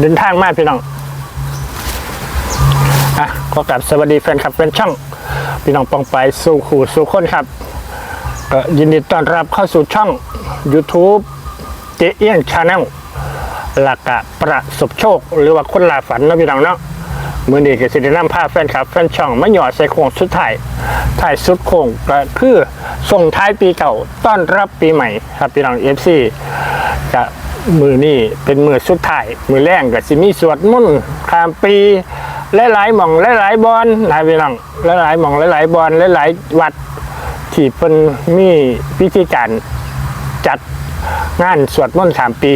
เดินทางมาพี่น้องอะขอกลับสวัสดีแฟนคลับแฟนช่อง พี่น้องปองไปสู่ขู่สู่คนครับก็ยินดีต้อนรับเข้าสู่ช่อง YouTube เจเอี้ยนชาแนลหลักกะประสบโชค หรือว่าคนลาฝันนะพี่น้องเนาะมือนี้ก็สิได้นำพาแฟนคลับแฟนช่องมาหยอดใส่โค้งสุดท้ายท้ายสุดโค้งก็คือส่งท้ายปีเก่าต้อนรับปีใหม่ครับพี่น้องเอฟซีจะ มือนี่เป็นมือสุดท้ายมือแรกก็สิมีสวดมนต์ข้ามปีหลายๆหม่องหลายๆบอนนะพี่น้องหลายๆหม่องหลายๆบอนหลายๆวัดที่เพิ่นมีพิธีการจัดงานสวดมนต์สามปี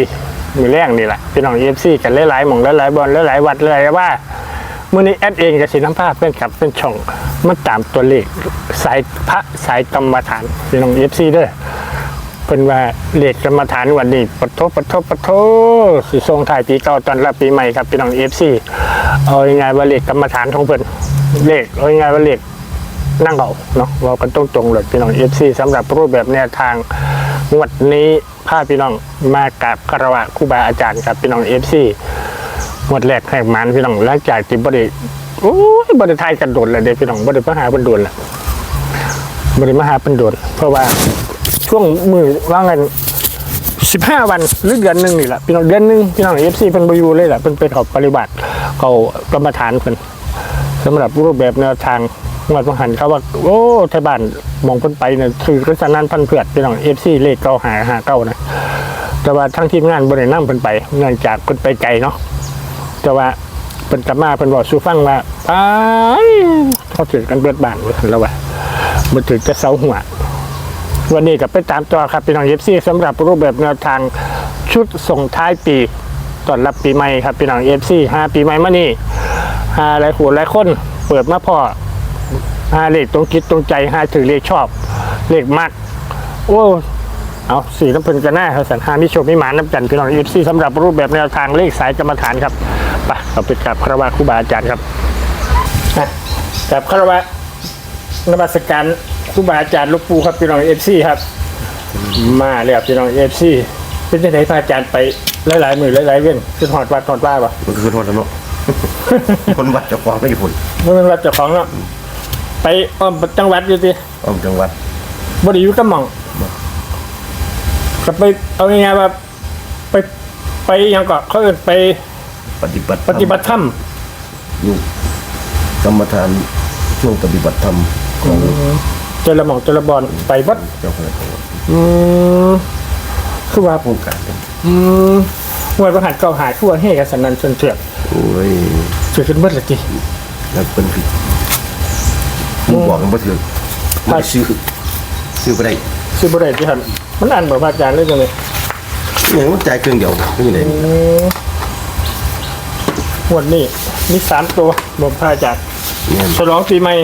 มือแรกนี่แหละพี่น้องเอฟซีกันหลายๆหม่องหลายๆบอลหลายๆวัดเลยว่ามือนี้แอดเองกับสีน้ำผ้าเป็นกับเป็นช่องมันตามตัวเลขสายพระสายกรรมฐานพี่น้องเอฟซีด้อ เป็นว่าเลขกรรมฐานวันนี้ปะโทปะโทปะโทสิทรงถ่ายปีเก่าตอนรับปีใหม่ครับพี่น้องเอฟซีเอายังไงว่าเลขกรรมฐานของเพิ่นเลขเอายังไงว่าเลขนั่งเอาเนาะเรากันตรงๆเลยพี่น้องเอฟซีสำหรับรูปแบบแนวทางงวดนี้พาพี่น้องมากับคารวะครูบาอาจารย์ครับพี่น้องเอฟซีงวดแรกแหกมันพี่น้องหลังจากที่บริโอ้ยบริไทยกันโดนเลยเด้พี่น้องบริมาหาเป็นโดนแหละบริมหาเป็นโดนเพราะว่า ช่วงมือว่างันสิบห้าวันหรือเดือนหนึ่งนี่แหละพี่น้องเดือนหนึ่งพี่น้องเอฟซีเป็นบอยูเลยแหละเป็นเป็นเขาปฏิบัติเขากรรมฐานเพิ่นสำหรับรูปแบบแนวทางงวดพังหันเขาว่าโอ้ไทยบ้านมองเพิ่นไปเนี่ยคือกระสนันพันเผือดพี่น้องเอฟซีเลขเก้าหาหาเก้านะแต่ว่าทั้งทีมงานบริณนั่งเพิ่นไปเนื่องจากเพิ่นไปไกลเนาะแต่ว่าเพิ่นกลับมาเพิ่นบอกสู้ฟังว่าไปเขาถือกันเบิดบ้านเลยแล้วว่ามันถือจะเสาหัว วันนี้กับไปตามต่อครับพี่น้องเอฟซีสำหรับรูปแบบแนวทางชุดส่งท้ายปีต้อนรับปีใหม่ครับพี่น้องเอฟซีห้าปีใหม่มานี่หาหลายหัวหลายคนเปิดมาพอหาเลขตรงคิดตรงใจหาถือเลขชอบ เลขมากโอ้เอาสีน้ำเพลินกันหน้าเขาสันหามิโชมิหมานน้ำจันทร์พี่น้องอีซี่สำหรับรูปแบบแนวทางเลขสายกรรมฐานครับไปเราไปกับคารวะครูบาอาจารย์ครับอะกับคารวะนมัสการ ครูบาอาจารย์หลูกปูครับพี่น้องเอฟซีครับ มาเลยครับพี่น้องเอฟซีเป็นที่ไหนพระอาจารย์ไปหลายๆมือหลายๆเว้นคือถอดวัดถอดว่าปะมันคือโทษนะเนาะ คนวัดเจ้าของไม่ผลมันเป็นวัดเจ้าของเนาะไปอ้อมจังหวัดอยู่สิอ้อมจังหวัดบริยุกับหมองก็ไปเอาง่ายๆว่าไปไปหยังก็เขาเอิ้นไปปฏิบัติปฏิบัติธรรมอยู่กรรมฐานช่วงปฏิบัติธรรมของ เจรหมองเจรบอลไปบัดเจ้าคณะจัวอืมคือว่าผู้การเป็นอืมวันประหารเก่าหาทั่วให้กันสันนันจนเถื่อนโอ้ยเถื่อนจนเบิดเลยจีแล้วเป็นผิดมึงบอกกันว่าถือมาซื้อซื้อไปได้ซื้อบริเวณที่ทำมันอ่านแบบพระอาจารย์เลยจังเลยอย่างมันจ่ายเครื่องเดียวไม่มีไหนงวดนี้มีสามตัวบอกพระอาจารย์เนี่ย ฉลองปีใหม่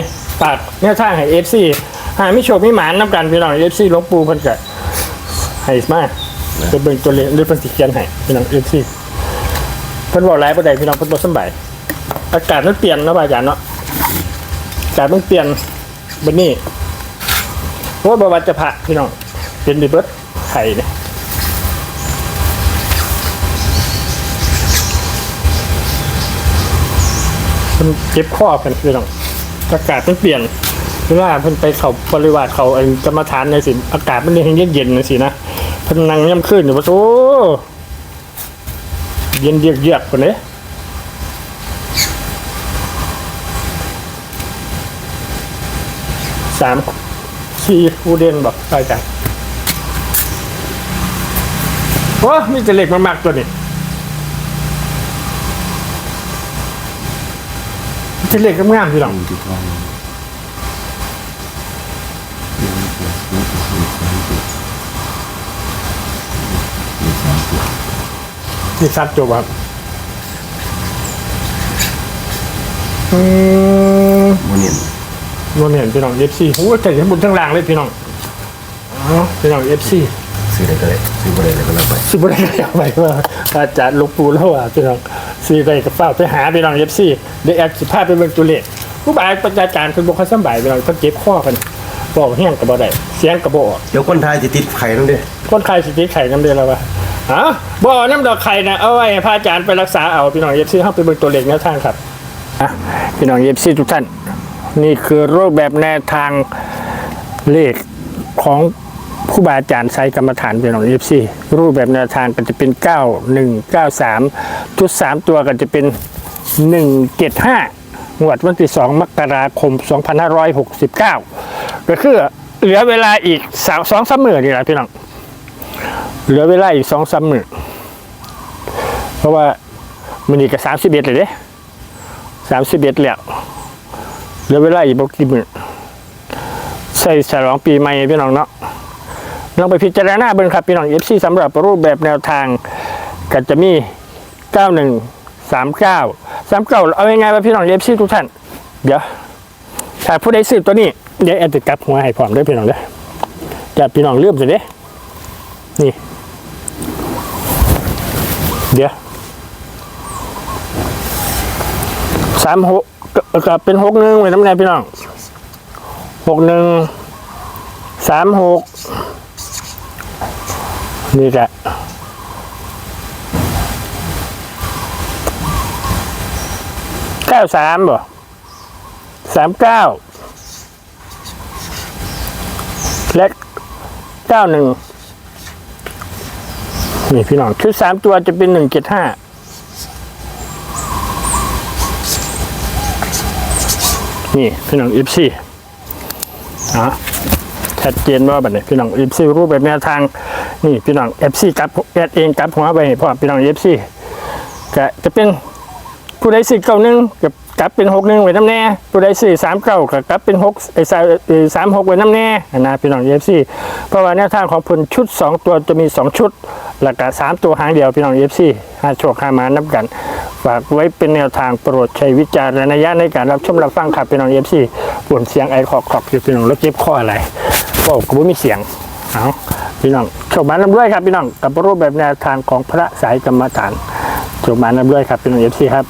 ปากแนวทางให้เอฟซี หาไม่โชคไม่หมานน้ำกันพี่น้องเอฟซีหลวงปูเพิ่นกะให้มาจะเบิ่งตัวเลขหรือเพิ่นสิเขียนให้พี่น้องเอฟซีเพิ่นบอกหลายประเด็นพี่น้องเพิ่นบ่สำบายอากาศมันเปลี่ยนเนาะอาจารย์เนาะอากาศมันเปลี่ยนบัดนี้เพราะว่าบ่ว่าจะผ่าพี่น้องเป็นดิเบิดไข่เนี่ยมันเจ็บข้อกันพี่น้องอากาศมันเปลี่ยน เวลาเพิ่นไปเขาบริวารเขาไอ้กรรมฐานในสิอากาศมันยังเย็นๆนะสินะเพิ่นนั่งย่ำขึ้นอยู่ว่าโอ้เย็นเยือกๆคนนี้สามสี่คูเดนบอกใช่จ้ะโอ้มีแต่เล็กมากๆตัวนี้มีแต่เล็กงามๆพี่น้อง ที่ท้องนี่ซัดจบครับอืมมันเนี่ยโนนเห็นพี่น้องเอฟซีโอ้ยแต่ทั้งบนทั้งล่างเลยพี่น้องอ๋อพี่น้องเอฟซีซื้อได้ก็ได้ซื้อไปได้เลยก็แล้วไปสิบ่ได้อยากไปว่าอาจารย์หลูกปูแล้วว่าพี่น้องซีไปกับเฝ้าไปหาพี่น้องเอฟซีเดี๋ยวแอดสิพาไปเบิ่งตัวเลขผู้บายประจาการเพิ่นบ่ค่อยสำบายพี่น้องเพิ่นเจ็บคอกัน บอกแห้งก็บ่ได้เสียงก็บ่ออกเดี๋ยวคนไทยจะติดไข่นั่นเด้คนไข้สิติดไข้กันเด้อแล้วว่าอ๋อบ่เอาน้ำดอกไข่นะเอาไว้ให้พระอาจารย์ไปรักษาเอาพี่น้องเอฟซีเข้าไปเบิ่งตัวเลขแนวทางครับอะพี่น้องเอฟซีทุกท่าน นี่คือรูปแบบแนวทางเลขของผู้บาอาจารย์ใช้กรรมฐานพี่น้องเอฟซีรูปแบบแนวทางก็จะเป็น 9 1 9 3ชุด3ตัวก็จะเป็น 1 7 5งวดวันที่ 2 มกราคม 2569 ก็คือเหลือเวลาอีกสองสองสามหมื่นนี่แหละพี่น้องเหลือเวลาอีกสองสามหมื่นเพราะว่ามันอีกกับสามสิบเอ็ดเลยเด้สามสิบเอ็ดแล้วเหลือเวลาอีกบกี่หมื่นใส่ฉลองปีใหม่พี่น้องเนาะลองไปพิจารณาเบิ่งครับพี่น้องเอฟซีสำหรับรูปแบบแนวทางก็จะมีเก้าหนึ่งสามเก้าสามเก้าเอายังไงวะพี่น้องเอฟซีทุกท่าน เดี๋ยวถ้าผู้ใดซื้อตัวนี้ เดี๋ยวแอดจะกลับหัวให้พร้อมด้วยพี่น้องเด้อจับพี่น้องเลื่อมสิเด้นี่ เดี๋ยวสามหกกับเป็นหกหนึ่งไว้น้ำแน่พี่น้องหกหนึ่งสามหกนี่แหละเก้าสามบ่สามเก้า และเก้าหนึ่งนี่พี่น้องชุดสามตัวจะเป็นหนึ่งเจ็ดห้านี่พี่น้องอิฟซี่อะชัดเจนว่าแบบนี้พี่น้องอิฟซี่รูปแบบแนวทาง นี่พี่น้องเอฟซี่กับแอดเองกับหัวไปพ่อพี่น้องเอฟซี่ก็จะเป็นผู้ใดสี่เก้าหนึ่งกับ กลับเป็นหกหนึ่งไว้น้ำแน่ผู้ใดสี่สามเก้ากับกลับเป็นหกไอ้สามสามหกไว้น้ำแน่นะพี่น้องเอฟซีเพราะว่าแนวทางของผลชุดสองตัวจะมีสองชุดแล้วก็สามตัวหางเดียวพี่น้องเอฟซีห้าโชคห้ามานับกันฝากไว้เป็นแนวทางโปรดใช้วิจารณญาณในการรับชมรับฟังครับพี่น้องเอฟซีปวดเสียงไอคอกคอกอยู่พี่น้องแล้วเจ็บคออะไรก็ก็ไม่มีเสียงเอาพี่น้องโชคมานับด้วยครับพี่น้องกับรูปแบบแนวทางของพระสายกรรมฐานโชคมานับด้วยครับพี่น้องเอฟซีครับ